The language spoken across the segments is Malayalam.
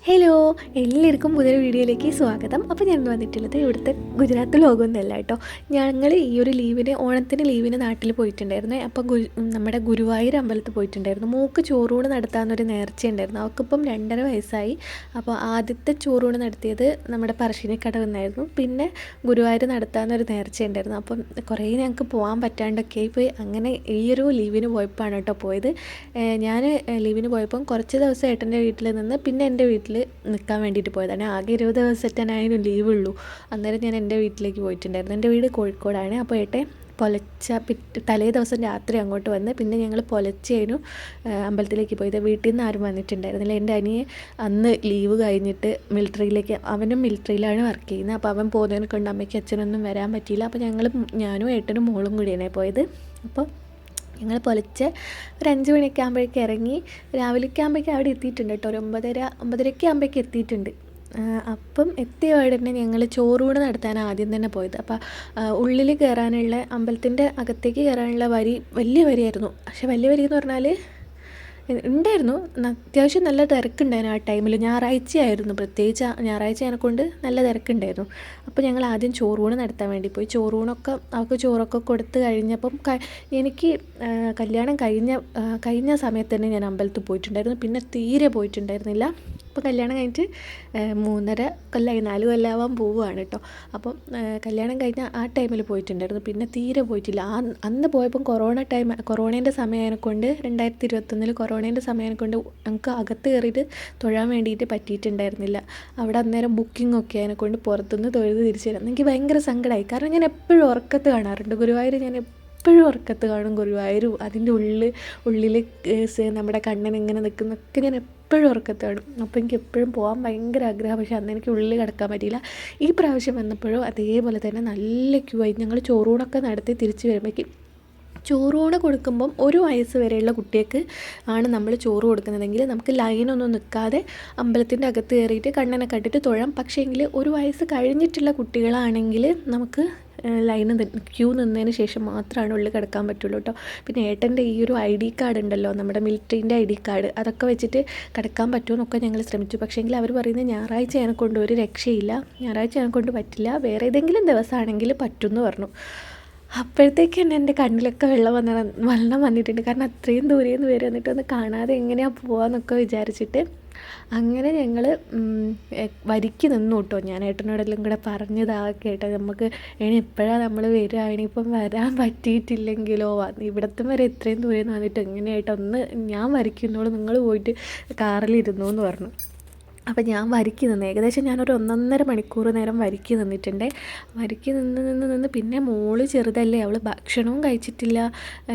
Hello ഹലോ എല്ലാവർക്കും പുതിയൊരു വീഡിയോയിലേക്ക് സ്വാഗതം. അപ്പോൾ ഞാൻ വന്നിട്ടുള്ളത് ഇവിടുത്തെ ഗുജറാത്ത് ലോകമൊന്നുമല്ല കേട്ടോ. ഞങ്ങൾ ഈ ഒരു ലീവിന് ഓണത്തിന് ലീവിന് നാട്ടിൽ പോയിട്ടുണ്ടായിരുന്നു. അപ്പോൾ നമ്മുടെ ഗുരുവായൂർ അമ്പലത്തിൽ പോയിട്ടുണ്ടായിരുന്നു. മൂക്ക് ചോറൂണ് നടത്താമെന്നൊരു നേർച്ച ഉണ്ടായിരുന്നു അവൾക്കിപ്പം രണ്ടര വയസ്സായി. അപ്പോൾ ആദ്യത്തെ ചോറൂണ് നടത്തിയത് നമ്മുടെ പറശ്ശിനിക്കടവ് നിന്നായിരുന്നു പിന്നെ ഗുരുവായൂർ നടത്താമെന്നൊരു നേർച്ച ഉണ്ടായിരുന്നു അപ്പം കുറേ ഞങ്ങൾക്ക് പോകാൻ പറ്റാണ്ടൊക്കെ പോയി. അങ്ങനെ ഈ ഒരു ലീവിന് പോയപ്പോഴാണ് കേട്ടോ പോയത്. ഞാൻ ലീവിന് പോയപ്പം കുറച്ച് ദിവസം ഏട്ടന്റെ വീട്ടിൽ നിന്ന് പിന്നെ എന്റെ വീട്ടിൽ നിൽക്കാൻ വേണ്ടിയിട്ട് പോയതാണ്. ആകെ ഇരുപത് ദിവസത്തേനായാലും ലീവ് ഉള്ളൂ. അന്നേരം ഞാൻ എന്റെ വീട്ടിലേക്ക് പോയിട്ടുണ്ടായിരുന്നു. എന്റെ വീട് കോഴിക്കോടാണ്. അപ്പോൾ ഏട്ടെ പൊലച്ച പിറ്റ് തലേ ദിവസം രാത്രി അങ്ങോട്ട് വന്ന് പിന്നെ ഞങ്ങൾ പൊലച്ചേനും അമ്പലത്തിലേക്ക് പോയത്. വീട്ടിൽ നിന്ന് ആരും വന്നിട്ടുണ്ടായിരുന്നില്ല. എന്റെ അനിയെ അന്ന് ലീവ് കഴിഞ്ഞിട്ട് മിലിറ്ററിയിലേക്ക് അവനും മിലിറ്ററിയിലാണ് വർക്ക് ചെയ്യുന്നത്. അപ്പോൾ അവൻ പോകുന്നതിനെ കൊണ്ട് അമ്മയ്ക്ക് അച്ഛനൊന്നും വരാൻ പറ്റിയില്ല. അപ്പോൾ ഞങ്ങൾ ഞാനും ഏട്ടനും മോളും കൂടിയാണ് പോയത്. അപ്പോൾ ഞങ്ങൾ പൊലിച്ച് ഒരു അഞ്ച് മണിയൊക്കെ ആകുമ്പോഴേക്ക് ഇറങ്ങി രാവിലെയൊക്കെ ആകുമ്പോഴേക്കും അവിടെ എത്തിയിട്ടുണ്ട് കേട്ടോ. ഒരു ഒമ്പതര ഒമ്പതരയ്ക്ക് ആകുമ്പോഴേക്ക് എത്തിയിട്ടുണ്ട്. അപ്പം എത്തിയ ഉടനെ ഞങ്ങൾ ചോറൂട് നടത്താൻ ആദ്യം തന്നെ പോയത്. അപ്പോൾ ഉള്ളിൽ കയറാനുള്ള അമ്പലത്തിന്റെ അകത്തേക്ക് കയറാനുള്ള വരി വലിയ വരിയായിരുന്നു. പക്ഷെ വലിയ വരി എന്ന് പറഞ്ഞാൽ ഉണ്ടായിരുന്നു. അത്യാവശ്യം നല്ല തിരക്കുണ്ടായിരുന്നു ആ ടൈമിൽ ഞായറാഴ്ചയായിരുന്നു. പ്രത്യേകിച്ച് ഞായറാഴ്ച കൊണ്ട് നല്ല തിരക്കുണ്ടായിരുന്നു. അപ്പോൾ ഞങ്ങൾ ആദ്യം ചോറൂണ് നടത്താൻ വേണ്ടി പോയി. ചോറൂണൊക്കെ അവൾക്ക് ചോറൊക്കെ കൊടുത്ത് കഴിഞ്ഞപ്പം എനിക്ക് കല്യാണം കഴിഞ്ഞ കഴിഞ്ഞ സമയത്ത് തന്നെ ഞാൻ അമ്പലത്തിൽ പോയിട്ടുണ്ടായിരുന്നു. പിന്നെ തീരെ പോയിട്ടുണ്ടായിരുന്നില്ല. അപ്പോൾ കല്യാണം കഴിഞ്ഞിട്ട് മൂന്നര കൊല്ലമായി നാല് കൊല്ലമാവാൻ പോവുകയാണ് കേട്ടോ അപ്പം കല്യാണം കഴിഞ്ഞ ആ ടൈമിൽ പോയിട്ടുണ്ടായിരുന്നു. പിന്നെ തീരെ പോയിട്ടില്ല. ആ അന്ന് പോയപ്പം കൊറോണ ടൈം കൊറോണേന്റെ സമയം കൊണ്ട് രണ്ടായിരത്തി ഇരുപത്തൊന്നിൽ കൊറോണേന്റെ സമയം കൊണ്ട് ഞങ്ങൾക്ക് അകത്ത് കയറിയിട്ട് തൊഴാൻ വേണ്ടിയിട്ട് പറ്റിയിട്ടുണ്ടായിരുന്നില്ല. അവിടെ അന്നേരം ബുക്കിംഗ് ഒക്കെ അതിനെ കൊണ്ട് പുറത്തുനിന്ന് തൊഴുത് തിരിച്ചു വരാം എനിക്ക് ഭയങ്കര സങ്കടമായി കാരണം ഞാൻ എപ്പോഴും ഉറക്കത്ത് കാണാറുണ്ട്. ഗുരുവായൂർ ഞാൻ എപ്പോഴും ഉറക്കത്ത് കാണും ഗുരുവായൂർ അതിന്റെ ഉള്ളിൽ ഉള്ളിൽ നമ്മുടെ കണ്ണൻ ഇങ്ങനെ നിൽക്കുന്നൊക്കെ ഞാൻ എപ്പോഴും ഉറക്കത്ത് കാണും. അപ്പോൾ എനിക്ക് എപ്പോഴും പോകാൻ ഭയങ്കര ആഗ്രഹം പക്ഷേ അന്ന് എനിക്ക് ഉള്ളിൽ കിടക്കാൻ പറ്റിയില്ല. ഈ പ്രാവശ്യം വന്നപ്പോഴും അതേപോലെ തന്നെ നല്ല ക്യൂ ആയി. ഞങ്ങൾ ചോറൂണൊക്കെ നടത്തി തിരിച്ച് വരുമ്പോഴേക്കും ചോറൂണ് കൊടുക്കുമ്പം ഒരു വയസ്സ് വരെയുള്ള കുട്ടിക്ക് ആണ് നമ്മൾ ചോറ് കൊടുക്കുന്നതെങ്കിൽ നമുക്ക് ലൈനൊന്നും നിൽക്കാതെ അമ്പലത്തിന്റെ അകത്ത് കയറിയിട്ട് കണ്ണനെ കണ്ടിട്ട് തൊഴാം. പക്ഷേ എങ്കിൽ ഒരു വയസ്സ് കഴിഞ്ഞിട്ടുള്ള കുട്ടികളാണെങ്കിൽ നമുക്ക് ലൈന് ക്യൂ നിന്നതിന് ശേഷം മാത്രമാണ് ഉള്ളിൽ കിടക്കാൻ പറ്റുള്ളൂ കേട്ടോ പിന്നെ ഏട്ടന്റെ ഈ ഒരു ഐ ഡി കാർഡ് ഉണ്ടല്ലോ നമ്മുടെ മിലിറ്ററീന്റെ ഐ ഡി കാർഡ് അതൊക്കെ വെച്ചിട്ട് കിടക്കാൻ പറ്റുമെന്നൊക്കെ ഞങ്ങൾ ശ്രമിച്ചു. പക്ഷേ എങ്കിൽ അവർ പറയുന്നത് ഞായറാഴ്ച എന്നെ കൊണ്ട് ഒരു രക്ഷയില്ല ഞായറാഴ്ച എന്നെ കൊണ്ട് പറ്റില്ല വേറെ ഏതെങ്കിലും ദിവസമാണെങ്കിൽ പറ്റുമെന്ന് പറഞ്ഞു. അപ്പോഴത്തേക്ക് തന്നെ എന്റെ കണ്ണിലൊക്കെ വെള്ളം വന്ന വെള്ളം വന്നിട്ടുണ്ട്. കാരണം അത്രയും ദൂരെ നിന്ന് വരെ വന്നിട്ട് ഒന്ന് കാണാതെ എങ്ങനെയാണ് പോവാന്നൊക്കെ വിചാരിച്ചിട്ട് അങ്ങനെ ഞങ്ങൾ വരിക്ക് നിന്നു കേട്ടോ. ഞാൻ ഏട്ടനോടെല്ലാം കൂടെ പറഞ്ഞതാ കേട്ടോ. നമുക്ക് ഇനി എപ്പോഴാണ് നമ്മൾ വരിക. ഇനിയിപ്പം വരാൻ പറ്റിയിട്ടില്ലെങ്കിലോ? ഇവിടത്തെ വരെ ഇത്രയും ദൂരെ വന്നിട്ട് എങ്ങനെയായിട്ടൊന്ന് ഞാൻ വരയ്ക്കുന്നോളൂ നിങ്ങൾ പോയിട്ട് കാറിലിരുന്നു എന്ന് പറഞ്ഞു. അപ്പം ഞാൻ വരിക്ക് നിന്ന് ഏകദേശം ഞാനൊരു ഒന്നൊന്നര മണിക്കൂർ നേരം വരിക്ക് നിന്നിട്ടുണ്ട്. വരിക്ക് നിന്ന് നിന്ന് നിന്ന് പിന്നെ മോൾ ചെറുതല്ലേ അവൾ ഭക്ഷണവും കഴിച്ചിട്ടില്ല.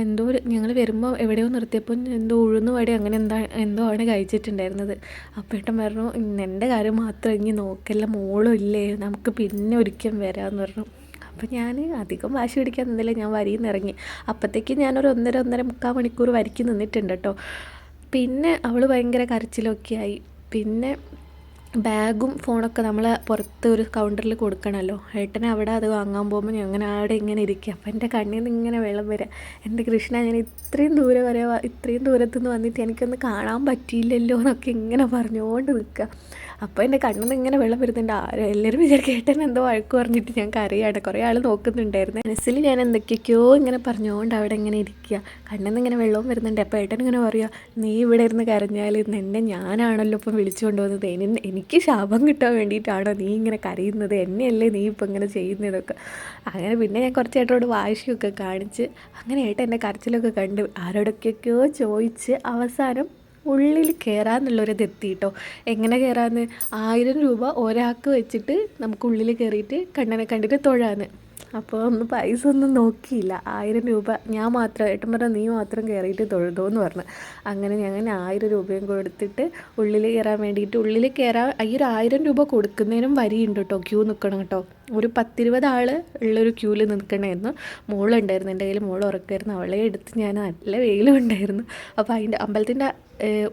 എന്തോ ഞങ്ങൾ വരുമ്പോൾ എവിടെയോ നിർത്തിയപ്പോൾ എന്തോ ഉഴുന്ന് വടി അങ്ങനെ എന്താ എന്തോ ആണ് കഴിച്ചിട്ടുണ്ടായിരുന്നത്. അപ്പോൾ ഏട്ടൻ പറഞ്ഞു എന്റെ കാര്യം മാത്രം ഇനി നോക്കല്ല മോളും ഇല്ലേ നമുക്ക് പിന്നെ ഒരിക്കലും വരാമെന്ന് പറഞ്ഞു. അപ്പോൾ ഞാൻ അധികം വാശി പിടിക്കാൻ നിന്നില്ല ഞാൻ വരിയിൽ നിന്ന് ഇറങ്ങി. അപ്പോഴത്തേക്ക് ഞാനൊരു ഒന്നര ഒന്നര മുക്കാൽ മണിക്കൂർ വരിക്ക് നിന്നിട്ടുണ്ട് കേട്ടോ. പിന്നെ അവൾ ഭയങ്കര കരച്ചിലൊക്കെ ആയി. പിന്നെ ബാഗും ഫോണൊക്കെ നമ്മൾ പുറത്ത് ഒരു കൗണ്ടറിൽ കൊടുക്കണമല്ലോ ഏട്ടനെ അവിടെ അത് വാങ്ങാൻ പോകുമ്പോൾ ഞാൻ അങ്ങനെ അവിടെ ഇങ്ങനെ ഇരിക്കുക അപ്പം എന്റെ കണ്ണിൽ നിന്ന് ഇങ്ങനെ വെള്ളം വരിക എന്റെ കൃഷ്ണ ഞാൻ ഇത്രയും ദൂരെ വരെ ഇത്രയും ദൂരത്തു നിന്ന് വന്നിട്ട് എനിക്കൊന്ന് കാണാൻ പറ്റിയില്ലല്ലോ എന്നൊക്കെ ഇങ്ങനെ പറഞ്ഞുകൊണ്ട് നിൽക്കുക അപ്പോൾ എന്റെ കണ്ണിൽ നിന്ന് ഇങ്ങനെ വെള്ളം വരുന്നുണ്ട്. ആരും എല്ലാവരും വിചാരിക്കും ഏട്ടൻ എന്തോ വഴക്ക് പറഞ്ഞിട്ട് ഞാൻ കരയാണ്. കുറേ ആൾ നോക്കുന്നുണ്ടായിരുന്നു. മനസ്സിൽ ഞാൻ എന്തൊക്കെയൊക്കെയോ ഇങ്ങനെ പറഞ്ഞുകൊണ്ട് അവിടെ ഇങ്ങനെ ഇരിക്കുക കണ്ണിൽ നിന്ന് ഇങ്ങനെ വെള്ളവും വരുന്നുണ്ട്. അപ്പോൾ ഏട്ടൻ ഇങ്ങനെ പറയുക നീ ഇവിടെ ഇരുന്ന് കരഞ്ഞാൽ നിന്നെ ഞാനാണല്ലോ ഇപ്പം വിളിച്ചു കൊണ്ടുവന്നത് എനി എനിക്ക് ശാപം കിട്ടാൻ വേണ്ടിയിട്ടാണോ നീ ഇങ്ങനെ കരയുന്നത്? എന്നെയല്ലേ നീ ഇപ്പം ഇങ്ങനെ ചെയ്യുന്നതൊക്കെ? അങ്ങനെ പിന്നെ ഞാൻ കുറച്ച് ഏട്ടനോട് വാശിയൊക്കെ കാണിച്ച് അങ്ങനെ ഏട്ടൻ എന്റെ കരച്ചിലൊക്കെ കണ്ട് ആരോടൊക്കെയൊക്കെയോ ചോദിച്ച് അവസാനം ഉള്ളിൽ കയറാന്നുള്ളൊരിത് എത്തി കേട്ടോ. എങ്ങനെ കയറാന്ന് ആയിരം രൂപ ഒരാൾക്ക് വെച്ചിട്ട് നമുക്ക് ഉള്ളിൽ കയറിയിട്ട് കണ്ണനെ കണ്ടിട്ട് തൊഴാന്ന്. അപ്പോൾ ഒന്ന് പൈസ ഒന്നും നോക്കിയില്ല. ആയിരം രൂപ ഞാൻ മാത്രം ഏട്ടൻ പറഞ്ഞ നീ മാത്രം കയറിയിട്ട് തൊഴുതോ എന്ന് പറഞ്ഞു. അങ്ങനെ ഞങ്ങൾ ആയിരം രൂപയും കൊടുത്തിട്ട് ഉള്ളിൽ കയറാൻ വേണ്ടിയിട്ട് ഉള്ളിൽ കയറാൻ ഈ ഒരു ആയിരം രൂപ കൊടുക്കുന്നതിനും വരിയുണ്ട് കേട്ടോ ക്യൂ നിൽക്കണം കേട്ടോ. ഒരു പത്തിരുപത് ആൾ ഉള്ളൊരു ക്യൂവിൽ നിൽക്കണമായിരുന്നു മോളുണ്ടായിരുന്നു എന്റെ കയ്യിൽ മോൾ ഉറക്കായിരുന്നു അവളെ എടുത്ത് ഞാൻ നല്ല വെയിലും ഉണ്ടായിരുന്നു. അപ്പോൾ അതിന്റെ അമ്പലത്തിന്റെ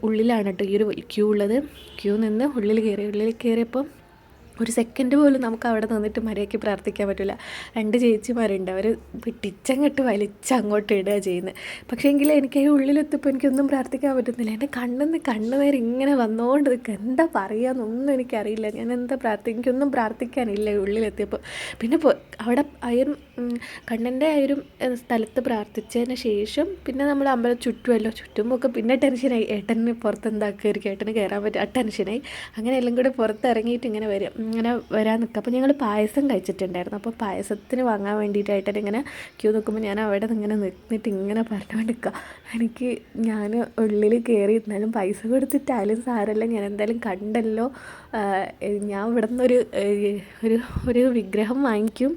ഉള്ളിലാണ് കേട്ടോ ഈ ഒരു ക്യൂ ഉള്ളത്. ക്യൂ നിന്ന് ഉള്ളിൽ കയറി ഉള്ളിൽ കയറിയപ്പോൾ ഒരു സെക്കൻഡ് പോലും നമുക്ക് അവിടെ നിന്നിട്ട് മര്യാദയ്ക്ക് പ്രാർത്ഥിക്കാൻ പറ്റില്ല രണ്ട് ചേച്ചിമാരുണ്ട്. അവർ പിടിച്ചങ്ങോട്ട് വലിച്ച് അങ്ങോട്ട് ഇടുക ചെയ്യുന്നത് പക്ഷേ എങ്കിൽ എനിക്ക് അതിന്റെ ഉള്ളിലെത്തിയപ്പോൾ എനിക്കൊന്നും പ്രാർത്ഥിക്കാൻ പറ്റുന്നില്ല. എന്റെ കണ്ണെന്ന് കണ്ണ് ഇങ്ങനെ വന്നുകൊണ്ട് നിൽക്കുക എന്താ പറയുകയെന്നൊന്നും എനിക്കറിയില്ല. ഞാൻ എന്താ പ്രാർത്ഥി എനിക്കൊന്നും പ്രാർത്ഥിക്കാനില്ല ഉള്ളിലെത്തിയപ്പോൾ പിന്നെ അവിടെ അയരും കണ്ണന്റെ ആ ഒരു സ്ഥലത്ത് പ്രാർത്ഥിച്ചതിന് ശേഷം പിന്നെ നമ്മൾ അമ്പലം ചുറ്റുമല്ലോ ചുറ്റുമ്പോൾ ഒക്കെ പിന്നെ ടെൻഷനായി. ഏട്ടന് പുറത്ത് എന്താക്കുമായിരിക്കും ഏട്ടന് കയറാൻ പറ്റും ആ ടെൻഷനായി. അങ്ങനെ എല്ലാം കൂടെ പുറത്തിറങ്ങിയിട്ട് ഇങ്ങനെ വരും. ഇങ്ങനെ വരാൻ നിൽക്കുക അപ്പോൾ ഞങ്ങൾ പായസം കഴിച്ചിട്ടുണ്ടായിരുന്നു. അപ്പോൾ പായസത്തിന് വാങ്ങാൻ വേണ്ടിയിട്ടായിട്ട് ഇങ്ങനെ ക്യൂ നിൽക്കുമ്പോൾ ഞാൻ അവിടെ ഇങ്ങനെ നിന്നിട്ട് ഇങ്ങനെ പറഞ്ഞുകൊണ്ട് നിൽക്കുക എനിക്ക് ഞാൻ ഉള്ളിൽ കയറി ഇരുന്നാലും പൈസ കൊടുത്തിട്ടായാലും സാരല്ല. ഞാൻ എന്തായാലും കണ്ടല്ലോ. ഞാൻ ഇവിടെ നിന്നൊരു ഒരു ഒരു വിഗ്രഹം വാങ്ങിക്കും.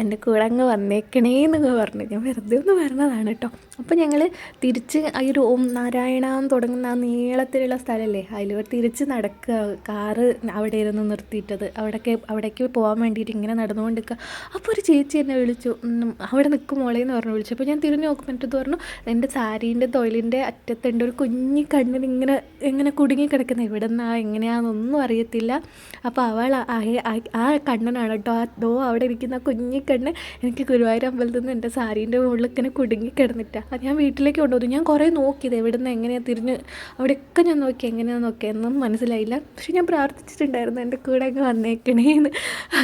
എന്റെ കൂടെ അങ്ങ് വന്നേക്കണേ എന്നങ്ങ് പറഞ്ഞു. ഞാൻ വെറുതെ ഒന്ന് പറഞ്ഞതാണ് കേട്ടോ. അപ്പോൾ ഞങ്ങൾ തിരിച്ച് ആ ഒരു ഓം നാരായണ എന്ന് തുടങ്ങുന്ന ആ നീളത്തിലുള്ള സ്ഥലമല്ലേ അതിലൂടെ തിരിച്ച് നടക്കുക. കാറ് അവിടെ ഇരുന്ന് നിർത്തിയിട്ടത്. അവിടേക്ക് അവിടേക്ക് പോകാൻ വേണ്ടിയിട്ട് ഇങ്ങനെ നടന്നുകൊണ്ട് നിൽക്കുക അപ്പോൾ ഒരു ചേച്ചി എന്നെ വിളിച്ചു. അവിടെ നിൽക്കും മോളെ എന്ന് പറഞ്ഞു വിളിച്ചു. അപ്പോൾ ഞാൻ തിരിഞ്ഞ് നോക്കുമ്പോൾ എന്റെ പറഞ്ഞു എന്റെ സാരീന്റെ തൊഴിലിന്റെ അറ്റത്തുണ്ട്. ഒരു കുഞ്ഞി കണ്ണിന് ഇങ്ങനെ ഇങ്ങനെ കുടുങ്ങി കിടക്കുന്നത് എവിടെ നിന്നാ എങ്ങനെയാണെന്നൊന്നും അറിയത്തില്ല. അപ്പോൾ അവൾ ആ- കണ്ണനാണ് കേട്ടോ. ആ ദോ അവിടെ ഇരിക്കുന്ന കുഞ്ഞി കണ്ണ് എനിക്ക് ഗുരുവായൂർ അമ്പലത്തിൽ നിന്ന് എന്റെ സാരീന്റെ മുകളിൽ ഇങ്ങനെ കുടുങ്ങി കിടന്നിട്ടാണ് അത് ഞാൻ വീട്ടിലേക്ക് കൊണ്ടുവന്നു. ഞാൻ കുറേ നോക്കിയത് എവിടെ നിന്ന് എങ്ങനെയാണ് തിരിഞ്ഞ് അവിടെയൊക്കെ ഞാൻ നോക്കി. എങ്ങനെയാണ് നോക്കിയതെന്നും മനസ്സിലായില്ല. പക്ഷേ ഞാൻ പ്രാർത്ഥിച്ചിട്ടുണ്ടായിരുന്നു. എന്റെ കൂടെ അങ്ങ് വന്നേക്കണേന്ന്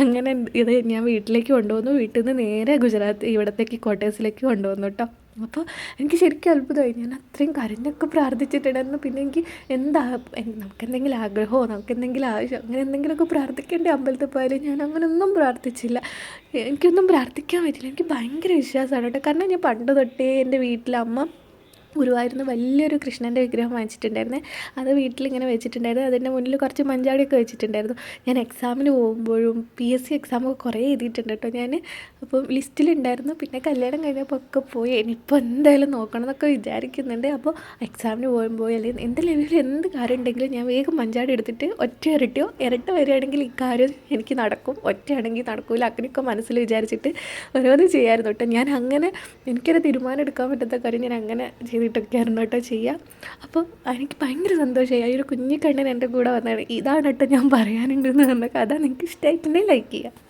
അങ്ങനെ ഇത് ഞാൻ വീട്ടിലേക്ക് കൊണ്ടുവന്നു. വീട്ടിൽ നിന്ന് നേരെ ഗുജറാത്ത് ഇവിടത്തേക്ക് കോട്ടേഴ്സിലേക്ക് കൊണ്ടുവന്നു കേട്ടോ. അപ്പോൾ എനിക്ക് ശരിക്കും അത്ഭുതമായി. ഞാൻ അത്രയും കരഞ്ഞൊക്കെ പ്രാർത്ഥിച്ചിട്ടുണ്ടായിരുന്നു. പിന്നെ എനിക്ക് എന്താ നമുക്കെന്തെങ്കിലും ആഗ്രഹമോ നമുക്ക് എന്തെങ്കിലും ആവശ്യം അങ്ങനെ എന്തെങ്കിലുമൊക്കെ പ്രാർത്ഥിക്കേണ്ട അമ്പലത്തിൽ പോയാലും ഞാൻ അങ്ങനെയൊന്നും പ്രാർത്ഥിച്ചില്ല. എനിക്കൊന്നും പ്രാർത്ഥിക്കാൻ പറ്റില്ല. എനിക്ക് ഭയങ്കര വിശ്വാസമാണ് കേട്ടോ. കാരണം ഞാൻ പണ്ട് തൊട്ടേ എന്റെ വീട്ടിലമ്മ ഗുരുവായൂരിൽ വലിയൊരു കൃഷ്ണന്റെ വിഗ്രഹം വാങ്ങിച്ചിട്ടുണ്ടായിരുന്നേ. അത് വീട്ടിലിങ്ങനെ വെച്ചിട്ടുണ്ടായിരുന്നു. അതിന്റെ മുന്നിൽ കുറച്ച് മഞ്ചാടിയൊക്കെ വെച്ചിട്ടുണ്ടായിരുന്നു. ഞാൻ എക്സാമിന് പോകുമ്പോഴും പി എസ് സി എക്സാമൊക്കെ കുറേ എഴുതിയിട്ടുണ്ട് കേട്ടോ ഞാൻ. അപ്പം ലിസ്റ്റിലുണ്ടായിരുന്നു. പിന്നെ കല്യാണം കഴിഞ്ഞപ്പോൾ ഒക്കെ പോയി. ഇനിയിപ്പോൾ എന്തായാലും നോക്കണം എന്നൊക്കെ വിചാരിക്കുന്നുണ്ട്. അപ്പോൾ എക്സാമിന് പോകുമ്പോൾ അല്ലെങ്കിൽ എന്റെ ലെവലിൽ എന്ത് കാര്യം ഉണ്ടെങ്കിലും ഞാൻ വേഗം മഞ്ചാടി എടുത്തിട്ട് ഒറ്റ ഇരട്ടിയോ ഇരട്ട വരികയാണെങ്കിൽ ഇക്കാര്യം കാര്യം എനിക്ക് നടക്കും. ഒറ്റയാണെങ്കിൽ നടക്കില്ല അങ്ങനെയൊക്കെ മനസ്സിൽ വിചാരിച്ചിട്ട് ഓരോന്ന് ചെയ്യാമായിരുന്നു കേട്ടോ. ഞാൻ അങ്ങനെ എനിക്കൊരു തീരുമാനം എടുക്കാൻ പറ്റാത്ത കാര്യം ഞാൻ അങ്ങനെ ചെയ്തിട്ടൊക്കെയായിരുന്നു കേട്ടോ ചെയ്യുക. അപ്പോൾ എനിക്ക് ഭയങ്കര സന്തോഷമായി. ആ ഒരു കുഞ്ഞിക്കണ്ണൻ എന്റെ കൂടെ വന്നത് ഇതാണ് കേട്ടോ ഞാൻ പറയാനുണ്ടെന്ന് പറഞ്ഞ കഥ. നിങ്ങൾക്ക് ഇഷ്ടമായിട്ടുണ്ടെങ്കിൽ ലൈക്ക് ചെയ്യുക